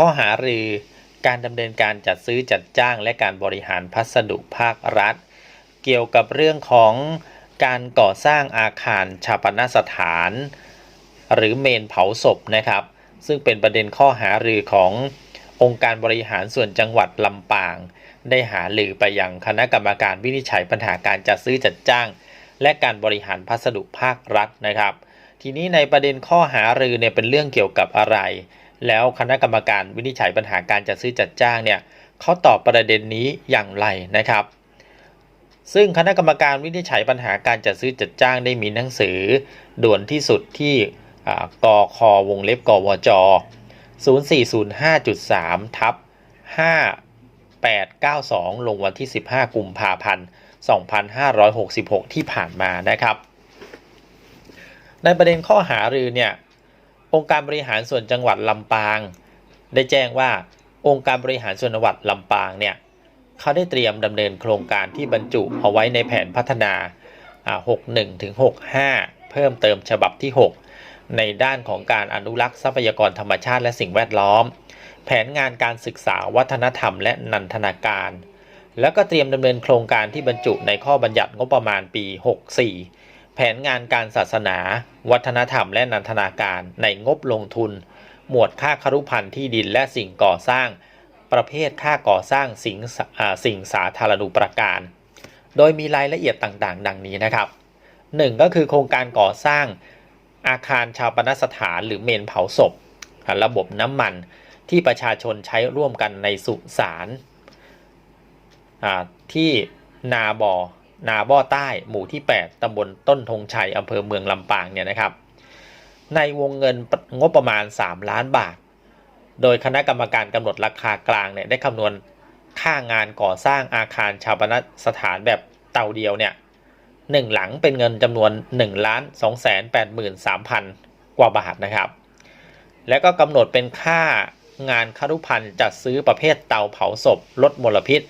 ข้อหารือการดำเนินการจัดซื้อจัดจ้างและการบริหารพัสดุภาครัฐ เกี่ยวกับเรื่องของการก่อสร้างอาคารชาปนสถาน หรือเมนเผาศพนะครับ ซึ่งเป็นประเด็นข้อหารือขององค์การบริหารส่วนจังหวัดลำปาง ได้หารือไปยังคณะกรรมการวินิจฉัยปัญหาการจัดซื้อจัดจ้าง และการบริหารพัสดุภาครัฐนะครับ ทีนี้ในประเด็นข้อหารือเนี่ยเป็นเรื่องเกี่ยวกับอะไร แล้วคณะกรรมการวินิจฉัยปัญหาการจัดซื้อจัดจ้างเนี่ยเขาตอบประเด็นนี้อย่างไรนะครับ ซึ่งคณะกรรมการวินิจฉัยปัญหาการจัดซื้อจัดจ้างได้มีหนังสือ ด่วนที่สุดที่อ่ากควงเล็บกวจ 0405.3 ทับ 5892 ลงวันที่ 15 กุมภาพันธ์ 2566 ที่ผ่านมานะครับ ในประเด็นข้อหารือเนี่ย องค์การบริหารส่วนจังหวัดลำปาง ได้แจ้งว่าองค์การบริหารส่วนจังหวัดลำปางเนี่ยเขาได้เตรียมดำเนินโครงการที่บรรจุเอาไว้ในแผนพัฒนา 61ถึง65 เพิ่มเติมฉบับที่ 6 ในด้านของการอนุรักษ์ทรัพยากรธรรมชาติและสิ่งแวดล้อม แผนงานการศึกษาวัฒนธรรมและนันทนาการ แล้วก็เตรียมดำเนินโครงการที่บรรจุในข้อบัญญัติงบประมาณปี 64 แผนงานการศาสนา วัฒนธรรมและนันทนาการในงบลงทุน หมวดค่าครุพันธ์ที่ดินและสิ่งก่อสร้าง ประเภทค่าก่อสร้างสิ่งสิ่งสาธารณูปการ โดยมีรายละเอียดต่างๆ ดังนี้นะครับ 1. ก็คือโครงการก่อสร้างอาคารชาวปนสถานหรือเมนเผาศพ ระบบน้ำมันที่ประชาชนใช้ร่วมกันในสุสานที่นาบอ นาบ่อใต้ หมู่ที่ 8ตำบลต้นธงชัยอำเภอเมืองลำปางเนี่ยนะครับ ในวงเงินงบประมาณ 3 ล้านบาท โดยคณะกรรมการกำหนดราคากลางเนี่ยได้คำนวณค่างานก่อสร้างอาคารชาปนสถานแบบเตาเดียวเนี่ยหนึ่งหลังเป็นเงินจำนวน1ล้าน2แสน8หมื่น3พันกว่าบาทนะครับ แล้วก็กำหนดเป็นค่างานคารุพันธ์จัดซื้อประเภทเตาเผาศพลดมลพิษ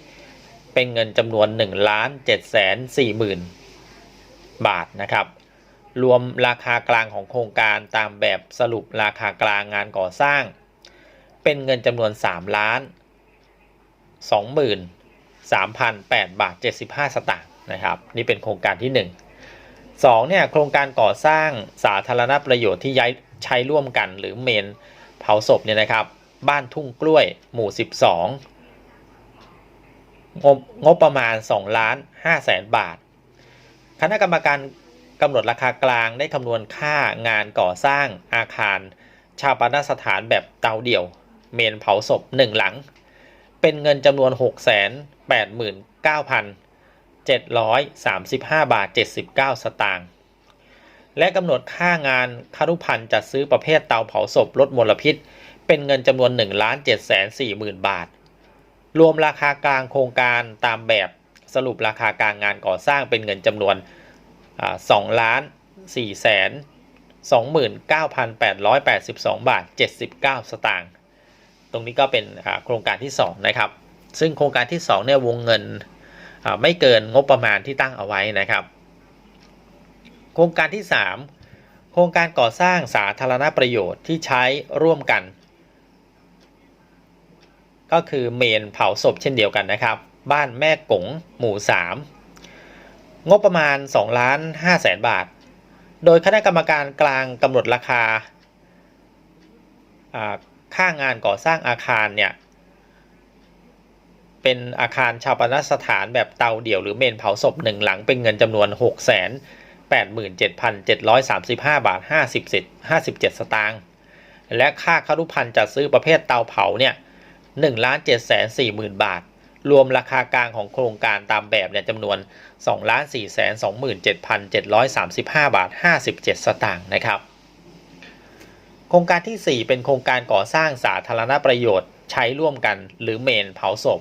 เป็นเงินจำนวน1ล้าน7แสน4หมื่นบาทนะครับ รวมราคากลางของโครงการตามแบบสรุปราคากลางงานก่อสร้าง เป็นเงินจำนวน 3 ล้าน 2 3 0 0บาท 75 สตางค์นะครับ นี่เป็นโครงการที่ 1 2เนี่ยโครงการก่อสร้างสาธารณประโยชน์ที่ย้ายใช้ร่วมกันหรือเมนเผาศพเนี่ยนะครับ บ้านทุ่งกล้วยหมู่ 12 งบงบประมาณ2ล้าน5แสนบาท คณะกรรมการกำหนดราคากลางได้คำนวณค่างานก่อสร้างอาคาร ชาปนสถานแบบเตาเดี่ยว เมนเผาศพ1หลัง เป็นเงินจำนวน 6 8 9 735 บาท 79 สตางค์และกำหนดค่างานคารุพันธ์จัดซื้อประเภทเตาเผาศพลดมลพิษ เป็นเงินจำนวน 1,740,000 บาท รวมราคากลางโครงการตามแบบสรุปราคากลางงานก่อสร้างเป็นเงินจำนวน2ล้าน4แสน29,882บาท79สตางค์ตรงนี้ก็เป็นโครงการที่2นะครับ ซึ่งโครงการที่2เนี่ยวงเงินไม่เกินงบประมาณที่ตั้งเอาไว้นะครับ โครงการที่3โครงการก่อสร้างสาธารณประโยชน์ที่ใช้ร่วมกัน ก็คือเมนเผาศพเช่นเดียวกันนะครับ บ้านแม่กงหมู่ 3 งบประมาณ2ล้าน5แสนบาท โดยคณะกรรมการกลางกำหนดราคาค่างานก่อสร้างอาคารเนี่ยเป็นอาคารชาปนสถานแบบเตาเดี่ยวหรือเมนเผาศพหนึ่งหลังเป็นเงินจำนวน 6 8 7 7 3 5 บาท57 57 สตางค์ และค่าคารุพันธ์จัดซื้อประเภทเตาเผาเนี่ย 1ล้าน7 4 0 0 0 บาท รวมราคากลางของโครงการตามแบบเนี่ยจำนวน 2 ล้าน4 2 7 7 3 5 บาท 57 สตางค์นะครับ โครงการที่ 4 เป็นโครงการก่อสร้างสาธารณประโยชน์ใช้ร่วมกันหรือเมนเผาศพ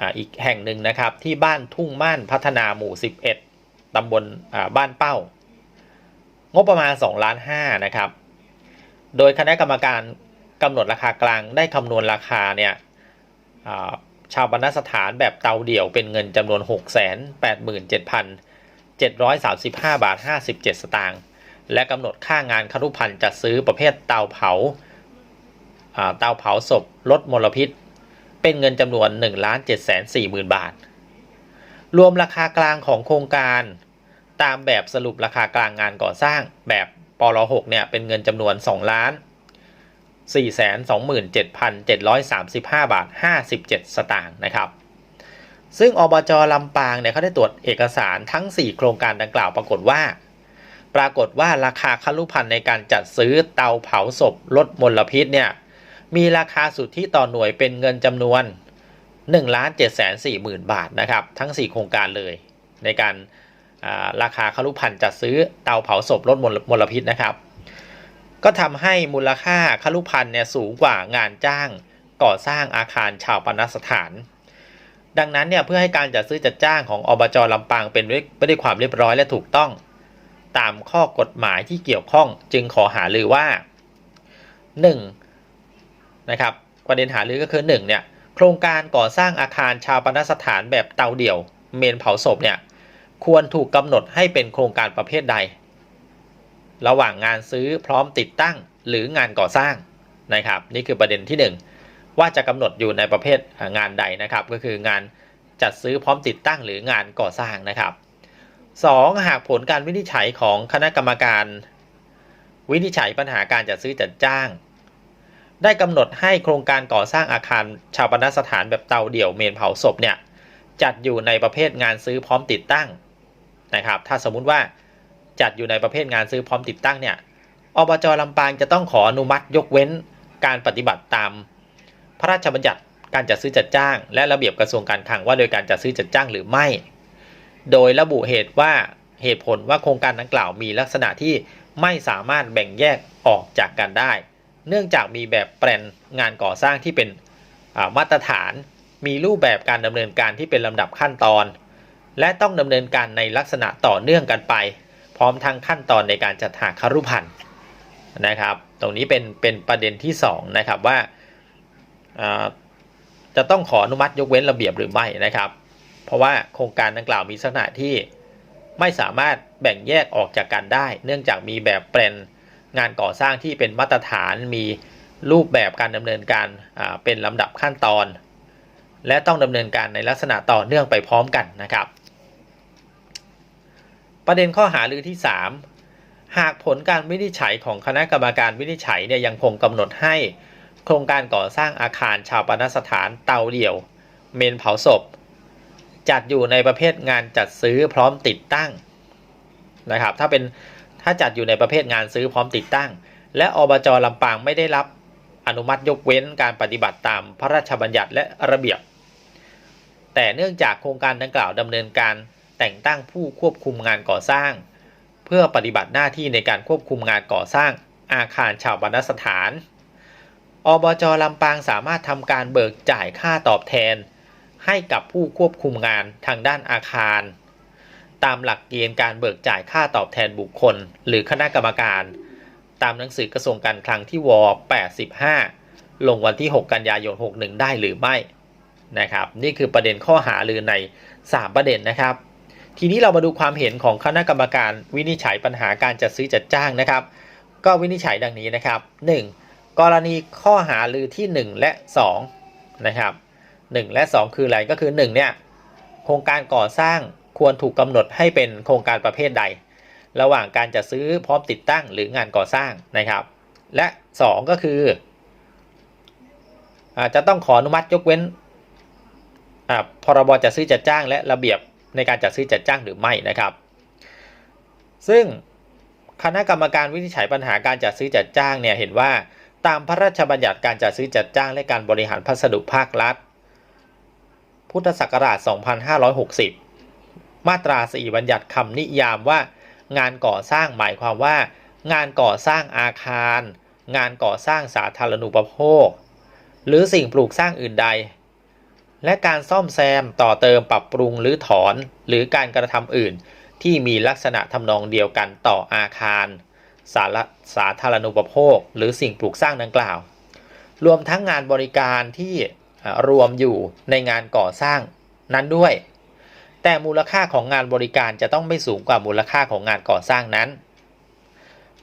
ออีกแห่งหนึ่งนะครับที่บ้านทุ่งม่านพัฒนาหมู่ 11 ตำบลบ้านเป้า งบประมาณ 2 ล้าน5นะครับ โดยคณะกรรมการ กำหนดราคากลางได้คำนวณราคาเนี่ยชาวบรรณสถานแบบเตาเดี่ยวเป็นเงินจำนวน 6 8 7 735 บาท 57 สตางค์และกำหนดค่างานคารุพันธ์จัดซื้อประเภทเตาเผาเตาเผาศพลดมลพิษ เป็นเงินจำนวน1ล้าน7 4 0 0 0 บาท รวมราคากลางของโครงการ ตามแบบสรุปราคากลางงานก่อสร้างแบบปล6เนี่ยเป็นเงินจำนวน 2 ล้าน 427,735 บาท 57 สตางค์นะครับ ซึ่งอบจลำปางเนี่ยเขาได้ตรวจเอกสารทั้ง 4 โครงการดังกล่าวปรากฏว่า ปรากฏว่าราคาคลุพันธ์ในการจัดซื้อเตาเผาศพลดมลพิษเนี่ยมีราคาสุทธิต่อหน่วยเป็นเงินจำนวน1ล้าน7 4 0 0 0 0บาทนะครับทั้ง 4 โครงการเลย ในการาราคาคลุพันธ์จัดซื้อเตาเผาศพลดมลมลพิษนะครับ ก็ทำให้มูลค่าคลุพันธ์เนี่ยสูงกว่างานจ้างก่อสร้างอาคารชาวปนสถาน ดังนั้นเนี่ยเพื่อให้การจัดซื้อจัดจ้างของอบจลำปางเป็นไปด้วยความเรียบร้อยและถูกต้อง ตามข้อกฎหมายที่เกี่ยวข้องจึงขอหารือว่า 1. นะครับประเด็นหารือก็คือ1เนี่ยโครงการก่อสร้างอาคารชาวปนสถานแบบเตาเดี่ยว เมนเผาศพเนี่ยควรถูกกำหนดให้เป็นโครงการประเภทใด ระหว่างงานซื้อพร้อมติดตั้งหรืองานก่อสร้างนะครับ นี่คือประเด็นที่ 1 ว่าจะกำหนดอยู่ในประเภทงานใดนะครับ ก็คืองานจัดซื้อพร้อมติดตั้งหรืองานก่อสร้างนะครับ 2. หากผลการวินิจฉัยของคณะกรรมการ วินิจฉัยปัญหาการจัดซื้อจัดจ้าง ได้กำหนดให้โครงการก่อสร้างอาคารชาวปนสถานแบบเตาเดี่ยวเมนเผาศพเนี่ยจัดอยู่ในประเภทงานซื้อพร้อมติดตั้งนะครับ ถ้าสมมุติว่า จัดอยู่ในประเภทงานซื้อพร้อมติดตั้งเนี่ยอบจลำปางจะต้องขออนุมัติยกเว้นการปฏิบัติตาม พระราชบัญญัติการจัดซื้อจัดจ้าง และระเบียบกระทรวงการคลังว่าโดยการจัดซื้อจัดจ้างหรือไม่ โดยระบุเหตุว่าเหตุผลว่าโครงการดังกล่าวมีลักษณะที่ไม่สามารถแบ่งแยกออกจากกันได้ เนื่องจากมีแบบแปลนงานก่อสร้างที่เป็นมาตรฐาน มีรูปแบบการดำเนินการที่เป็นลำดับขั้นตอน และต้องดำเนินการในลักษณะต่อเนื่องกันไป พร้อมทั้งขั้นตอนในการจัดหาคารุพันธ์นะครับ ตรงนี้เป็นเป็นประเด็นที่2นะครับว่าาจะต้องขออนุมัติยกเว้นระเบียบหรือไม่นะครับ เพราะว่าโครงการดังกล่าวมีลักษณะที่ไม่สามารถแบ่งแยกออกจากกันได้ เนื่องจากมีแบบแปลนงานก่อสร้างที่เป็นมาตรฐานมีรูปแบบการดำเนินการาเป็นลำดับขั้นตอน และต้องดำเนินการในลักษณะต่อเนื่องไปพร้อมกันนะครับ ประเด็นข้อหารือที่ 3 หากผลการวินิจฉัยของคณะกรรมการวินิจฉัยเนี่ยยังคงกำหนดให้ โครงการก่อสร้างอาคารชาวปนสถานเตาเดี่ยว เมนเผาศพ จัดอยู่ในประเภทงานจัดซื้อพร้อมติดตั้งนะครับถ้าเป็นถ้าจัดอยู่ในประเภทงานซื้อพร้อมติดตั้ง และอบจลำปางไม่ได้รับอนุมัติยกเว้นการปฏิบัติตามพระราชบัญญัติและระเบียบ แต่เนื่องจากโครงการดังกล่าวดำเนินการ แต่งตั้งผู้ควบคุมงานก่อสร้าง เพื่อปฏิบัติหน้าที่ในการควบคุมงานก่อสร้างอาคารชาวบรรณสถาน อบจลำปางสามารถทำการเบิกจ่ายค่าตอบแทน ให้กับผู้ควบคุมงานทางด้านอาคาร ตามหลักเกณฑ์การเบิกจ่ายค่าตอบแทนบุคคล หรือคณะกรรมการ ตามหนังสือกระทรวงการคลังที่ว85 ลงวันที่ 6 กันยายน 61 ได้หรือไม่นะครับ นี่คือประเด็นข้อหารือใน 3 ประเด็นนะครับ ทีนี้เรามาดูความเห็นของคณะกรรมการวินิจฉัยปัญหาการจัดซื้อจัดจ้างนะครับ ก็วินิจฉัยดังนี้นะครับ 1. กรณีข้อหารือที่ 1 และ2นะครับ1และ 2 คืออะไรก็คือ1เนี่ยโครงการก่อสร้างควรถูกกำหนดให้เป็นโครงการประเภทใด ระหว่างการจัดซื้อพร้อมติดตั้งหรืองานก่อสร้างนะครับ และ 2 ก็คืออาจะต้องขออนุมัติยกเว้นพรบจัดซื้อจัดจ้างและระเบียบ ในการจัดซื้อจัดจ้างหรือไม่นะครับ ซึ่งคณะกรรมการวินิจฉัยปัญหาการจัดซื้อจัดจ้างเนี่ยเห็นว่าตามพระราชบัญญัติการจัดซื้อจัดจ้างและการบริหารพัสดุภาครัฐ พุทธศักราช 2560 มาตรา 4 บัญญัติคำนิยามว่า งานก่อสร้างหมายความว่า งานก่อสร้างอาคาร งานก่อสร้างสาธารณูปโภค หรือสิ่งปลูกสร้างอื่นใด และการซ่อมแซมต่อเติมปรับปรุงหรือถอน หรือการกระทำอื่น ที่มีลักษณะทำนองเดียวกันต่ออาคาร สาระสาธารณูปโภค หรือสิ่งปลูกสร้างดังกล่าว รวมทั้งงานบริการที่รวมอยู่ในงานก่อสร้างนั้นด้วย แต่มูลค่าของงานบริการจะต้องไม่สูงกว่ามูลค่าของงานก่อสร้างนั้น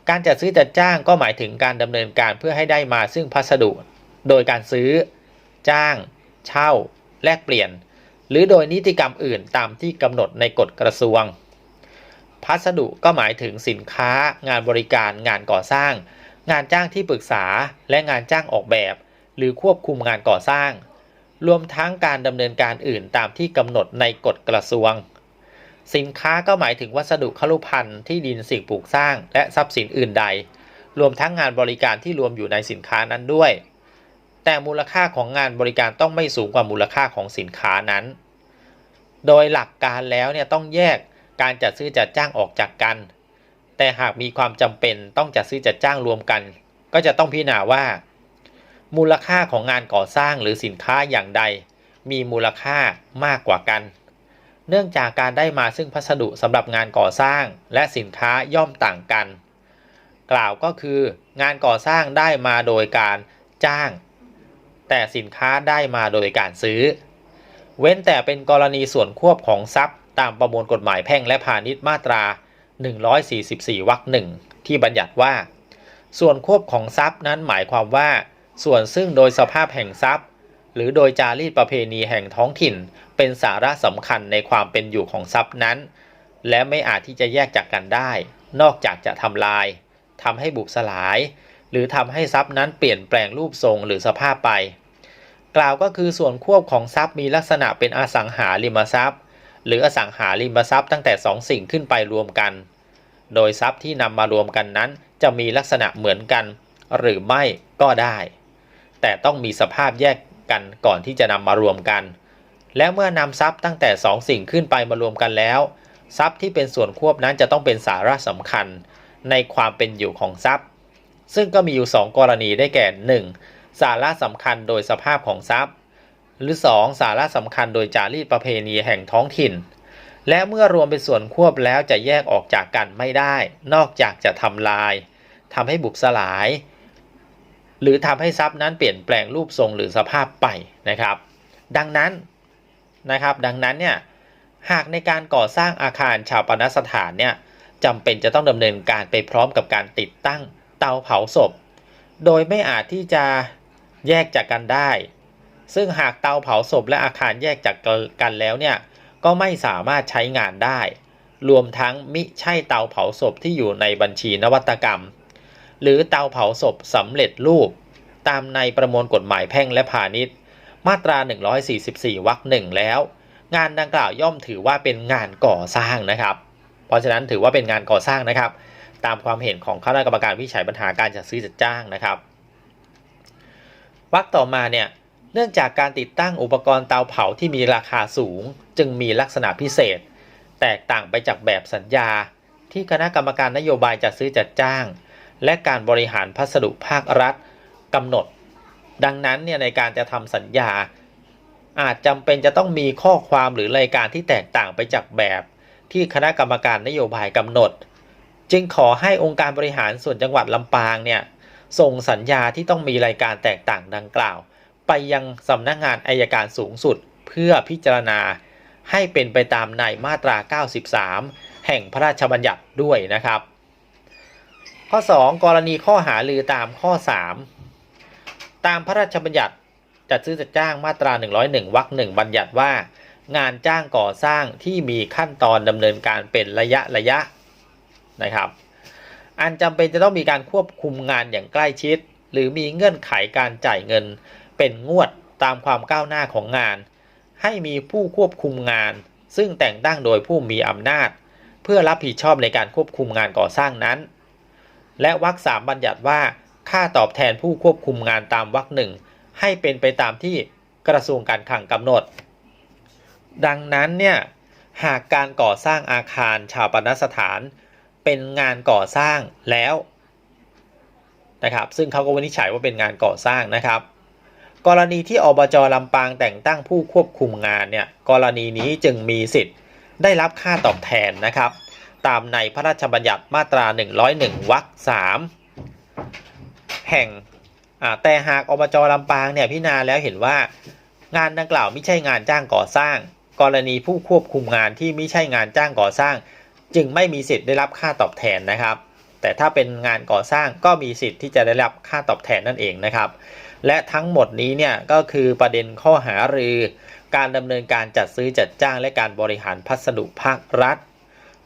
การจัดซื้อจัดจ้างก็หมายถึงการดำเนินการเพื่อให้ได้มาซึ่งพัสดุ โดยการซื้อ จ้าง เช่า แลกเปลี่ยน หรือโดยนิติกรรมอื่นตามที่กำหนดในกฎกระทรวง พัสดุก็หมายถึงสินค้า งานบริการ งานก่อสร้าง งานจ้างที่ปรึกษา และงานจ้างออกแบบ หรือควบคุมงานก่อสร้าง รวมทั้งการดำเนินการอื่นตามที่กำหนดในกฎกระทรวง สินค้าก็หมายถึงวัสดุคลุภัณฑ์ที่ดินสิ่งปลูกสร้าง และทรัพย์สินอื่นใด รวมทั้งงานบริการที่รวมอยู่ในสินค้านั้นด้วย แต่มูลค่าของงานบริการต้องไม่สูงกว่ามูลค่าของสินค้านั้น โดยหลักการแล้วเนี่ยต้องแยกการจัดซื้อจัดจ้างออกจากกัน แต่หากมีความจำเป็นต้องจัดซื้อจัดจ้างรวมกัน ก็จะต้องพิจารณาว่า มูลค่าของงานก่อสร้างหรือสินค้าอย่างใด มีมูลค่ามากกว่ากัน เนื่องจากการได้มาซึ่งพัสดุสำหรับงานก่อสร้างและสินค้าย่อมต่างกัน กล่าวก็คืองานก่อสร้างได้มาโดยการจ้าง แต่สินค้าได้มาโดยการซื้อ เว้นแต่เป็นกรณีส่วนควบของทรัพย์ ตามประมวลกฎหมายแพ่งและพาณิชย์มาตรา 144 วรรคหนึ่งที่บัญญัติว่า ส่วนควบของทรัพย์นั้นหมายความว่า ส่วนซึ่งโดยสภาพแห่งทรัพย์ หรือโดยจารีตประเพณีแห่งท้องถิ่น เป็นสาระสำคัญในความเป็นอยู่ของทรัพย์นั้น และไม่อาจที่จะแยกจากกันได้ นอกจากจะทำลายทำให้บุบสลาย หรือทำให้ทรัพย์นั้นเปลี่ยนแปลงรูปทรงหรือสภาพไป กล่าวก็คือส่วนควบของทรัพย์มีลักษณะเป็นอสังหาริมทรัพย์ หรืออสังหาริมทรัพย์ตั้งแต่สองสิ่งขึ้นไปรวมกัน โดยทรัพย์ที่นำมารวมกันนั้น จะมีลักษณะเหมือนกัน หรือไม่ก็ได้ แต่ต้องมีสภาพแยกกันก่อนที่จะนำมารวมกัน และเมื่อนำทรัพย์ตั้งแต่สองสิ่งขึ้นไปมารวมกันแล้ว ทรัพย์ที่เป็นส่วนควบนั้นจะต้องเป็นสาระสำคัญ ในความเป็นอยู่ของทรัพย์ ซึ่งก็มีอยู่ 2 กรณีได้แก่ 1. สาระสำคัญโดยสภาพของทรัพย์ หรือ 2. สาระสำคัญโดยจารีตประเพณีแห่งท้องถิ่น และเมื่อรวมเป็นส่วนควบแล้วจะแยกออกจากกันไม่ได้ นอกจากจะทำลายทำให้บุบสลาย หรือทำให้ทรัพย์นั้นเปลี่ยนแปลงรูปทรงหรือสภาพไปนะครับ ดังนั้นนะครับ ดังนั้นเนี่ยหากในการก่อสร้างอาคารชาวปนสถานเนี่ยจำเป็นจะต้องดำเนินการไปพร้อมกับการติดตั้งเตาเผาศพ โดยไม่อาจที่จะ แยกจากกันได้ ซึ่งหากเตาเผาศพและอาคารแยกจากกันแล้วเนี่ยก็ไม่สามารถใช้งานได้ รวมทั้งมิใช่เตาเผาศพที่อยู่ในบัญชีนวัตกรรม หรือเตาเผาศพสำเร็จรูป ตามในประมวลกฎหมายแพ่งและพาณิชย์ มาตรา 144วรรคหนึ่งแล้ว งานดังกล่าวย่อมถือว่าเป็นงานก่อสร้างนะครับ เพราะฉะนั้นถือว่าเป็นงานก่อสร้างนะครับ ตามความเห็นของคณะกรรมการวิจัยปัญหาการจัดซื้อจัดจ้างนะครับ วรรคต่อมาเนี่ยเนื่องจากการติดตั้งอุปกรณ์เตาเผาที่มีราคาสูง จึงมีลักษณะพิเศษ แตกต่างไปจากแบบสัญญา ที่คณะกรรมการนโยบายจัดซื้อจัดจ้าง และการบริหารพัสดุภาครัฐกำหนด ดังนั้นเนี่ยในการจะทำสัญญา อาจจำเป็นจะต้องมีข้อความหรือรายการที่แตกต่างไปจากแบบ ที่คณะกรรมการนโยบายกำหนด จึงขอให้องค์การบริหารส่วนจังหวัดลำปางเนี่ย ส่งสัญญาที่ต้องมีรายการแตกต่างดังกล่าว ไปยังสำนักงานอายการสูงสุด เพื่อพิจารณา ให้เป็นไปตามในมาตรา 93 แห่งพระราชบัญญัติด้วยนะครับ ข้อ 2 กรณีข้อหาลือตามข้อ 3 ตามพระราชบัญญัติจัดซื้อจัดจ้างมาตรา 101วรรคหนึ่งบัญญัติว่า งานจ้างก่อสร้างที่มีขั้นตอนดำเนินการเป็นระยะระยะนะครับ อันจำเป็นจะต้องมีการควบคุมงานอย่างใกล้ชิด หรือมีเงื่อนไขการจ่ายเงิน เป็นงวดตามความก้าวหน้าของงาน ให้มีผู้ควบคุมงาน ซึ่งแต่งตั้งโดยผู้มีอำนาจ เพื่อรับผิดชอบในการควบคุมงานก่อสร้างนั้น และวรรคสามบัญญัติว่า ค่าตอบแทนผู้ควบคุมงานตามวรรคหนึ่งให้เป็นไปตามที่กระทรวงการคลังกำหนด ดังนั้นเนี่ยหากการก่อสร้างอาคารชาวปนสถาน เป็นงานก่อสร้างแล้วนะครับ ซึ่งเขาก็วินิจฉัยว่าเป็นงานก่อสร้างนะครับ กรณีที่อบจลำปางแต่งตั้งผู้ควบคุมงานเนี่ยกรณีนี้จึงมีสิทธิ์ได้รับค่าตอบแทนนะครับ ตามในพระราชบัญญัติมาตรา 101วรรค3แห่งแต่หากอบจลำปางเนี่ยพิจารณาแล้วเห็นว่างานดังกล่าวไม่ใช่งานจ้างก่อสร้าง กรณีผู้ควบคุมงานที่ไม่ใช่งานจ้างก่อสร้าง จึงไม่มีสิทธิ์ได้รับค่าตอบแทนนะครับ แต่ถ้าเป็นงานก่อสร้างก็มีสิทธิ์ที่จะได้รับค่าตอบแทนนั่นเองนะครับ และทั้งหมดนี้เนี่ยก็คือประเด็นข้อหารือ การดำเนินการจัดซื้อจัดจ้างและการบริหารพัสดุภาครัฐ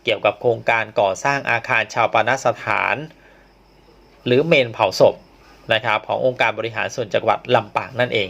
เกี่ยวกับโครงการก่อสร้างอาคารชาวปนสถาน หรือเมนเผาศพนะครับขององค์การบริหารส่วนจังหวัดลำปางนั่นเอง